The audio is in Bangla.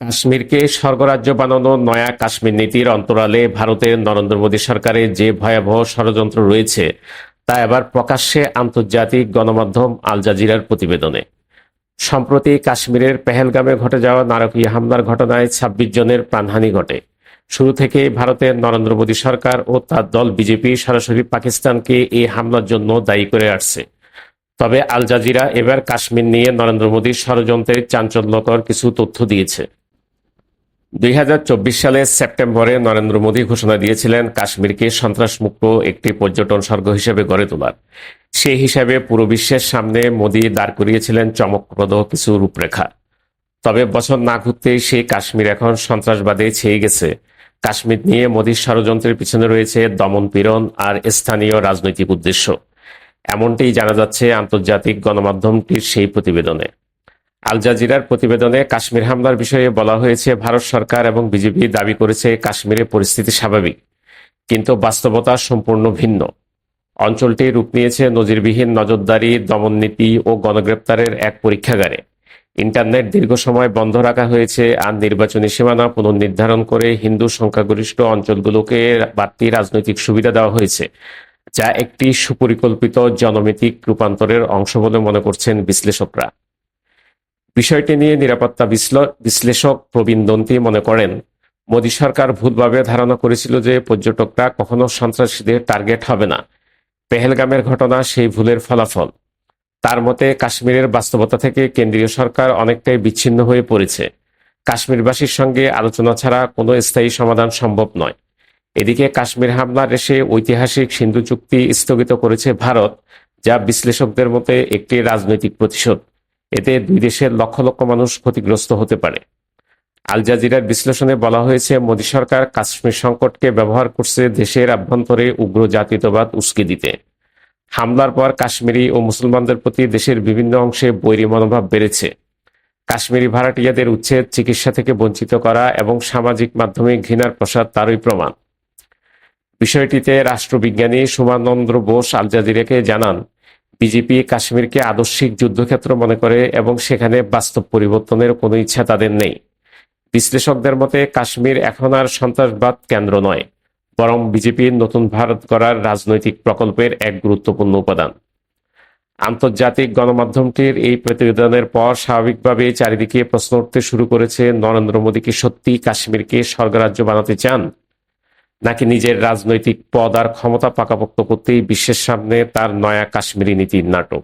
কাশ্মীরকে স্বর্গরাজ্য বানানো নয়া কাশ্মীর নীতির অন্তরালে ভারতের নরেন্দ্র মোদী সরকারের যে ভয়াবহ ষড়যন্ত্র রয়েছে, তা এবার প্রকাশ্যে আন্তর্জাতিক গণমাধ্যম আল জাজিরার প্রতিবেদনে। সম্প্রতি কাশ্মীরের পেহেলগামে ঘটে যাওয়া নারকীয় হামলার ঘটনায় ছাব্বিশ জনের প্রাণহানি ঘটে। শুরু থেকেই ভারতের নরেন্দ্র মোদী সরকার ও তার দল বিজেপি সরাসরি পাকিস্তানকে এই হামলার জন্য দায়ী করে আসছে। তবে আল জাজিরা এবার কাশ্মীর নিয়ে নরেন্দ্র মোদীর ষড়যন্ত্রের চাঞ্চল্যকর কিছু তথ্য দিয়েছে। দুই হাজার চব্বিশ সালের সেপ্টেম্বরে নরেন্দ্র মোদী ঘোষণা দিয়েছিলেন, কাশ্মীরকে সন্ত্রাসমুক্ত একটি পর্যটন স্বর্গ হিসেবে গড়ে তোলার। সেই হিসাবে পুরো বিশ্বের সামনে মোদী দাঁড় করিয়েছিলেন চমকপ্রদ কিছু রূপরেখা। তবে বছর না ঘুরতেই সেই কাশ্মীর এখন সন্ত্রাসবাদে ছেয়ে গেছে। কাশ্মীর নিয়ে মোদীর ষড়যন্ত্রের পিছনে রয়েছে দমন পীড়ন আর স্থানীয় রাজনৈতিক উদ্দেশ্য। এমনটিই জানা যাচ্ছে আন্তর্জাতিক গণমাধ্যমটির সেই প্রতিবেদনে। আল জাজিরার প্রতিবেদনে কাশ্মীর হামলার বিষয়ে বলা হয়েছে, ভারত সরকার এবং বিজেপি দাবি করেছে কাশ্মীরে পরিস্থিতি স্বাভাবিক, কিন্তু বাস্তবতা সম্পূর্ণ ভিন্ন। অঞ্চলটি রূপ নিয়েছে নজিরবিহীন নজরদারি, দমন নীতি ও গণগ্রেপ্তারের এক পরীক্ষাগারে। ইন্টারনেট দীর্ঘ সময় বন্ধ রাখা হয়েছে, আর নির্বাচনী সীমানা পুনর্নির্ধারণ করে হিন্দু সংখ্যাগরিষ্ঠ অঞ্চলগুলোকে বাড়তি রাজনৈতিক সুবিধা দেওয়া হয়েছে, যা একটি সুপরিকল্পিত জনমিতিক রূপান্তরের অংশ বলে মনে করছেন বিশ্লেষকরা। বিষয়টি নিয়ে নিরাপত্তা বিশ্লেষক প্রবীণ দন্তি মনে করেন, মোদী সরকার ভুলভাবে ধারণা করেছিল যে পর্যটকরা কখনো সন্ত্রাসীদের টার্গেট হবে না। পেহেলগামের ঘটনা সেই ভুলের ফলাফল। তার মতে, কাশ্মীরের বাস্তবতা থেকে কেন্দ্রীয় সরকার অনেকটাই বিচ্ছিন্ন হয়ে পড়েছে। কাশ্মীরবাসীর সঙ্গে আলোচনা ছাড়া কোনো স্থায়ী সমাধান সম্ভব নয়। এদিকে কাশ্মীর হামলার এসে ঐতিহাসিক সিন্ধু চুক্তি স্থগিত করেছে ভারত, যা বিশ্লেষকদের মতে একটি রাজনৈতিক প্রতিশোধ। এতে দুই দেশের লক্ষ লক্ষ মানুষ ক্ষতিগ্রস্ত হতে পারে। আল জাজিরার বিশ্লেষণে বলা হয়েছে, মোদী সরকার কাশ্মীর সংকটকে ব্যবহার করছে দেশের আভ্যন্তরে উগ্র জাতীয়তাবাদ উস্কে দিতে। হামলার পর কাশ্মীরি ও মুসলমানদের প্রতি দেশের বিভিন্ন অংশে বৈরী মনোভাব বেড়েছে। কাশ্মীরি ভাড়াটিয়াদের উচ্ছেদ, চিকিৎসা থেকে বঞ্চিত করা এবং সামাজিক মাধ্যমে ঘৃণার প্রসার তারই প্রমাণ। বিষয়টিতে রাষ্ট্রবিজ্ঞানী সুমানন্দ্র বোস আল জাজিরাকে জানান বিজেপি কাশ্মীরকে আদর্শিক যুদ্ধক্ষেত্র মনে করে এবং সেখানে বাস্তব পরিবর্তনের কোনো ইচ্ছা তাদের নেই। বিশ্লেষকদের মতে, কাশ্মীর এখন আর সন্ত্রাসবাদ কেন্দ্র নয়, বরং বিজেপির নতুন ভারত করার রাজনৈতিক প্রকল্পের এক গুরুত্বপূর্ণ উপাদান। আন্তর্জাতিক গণমাধ্যমটির এই প্রতিবেদনের পর স্বাভাবিকভাবে চারিদিকে প্রশ্ন উঠতে শুরু করেছে, নরেন্দ্র মোদী কি সত্যি কাশ্মীরকে স্বর্গরাজ্য বানাতে চান? নাকি নিজের রাজনৈতিক পদ আর ক্ষমতা পাকাপোক্ত করতেই বিশ্বের সামনে তার নয়া কাশ্মীরি নীতির নাটক?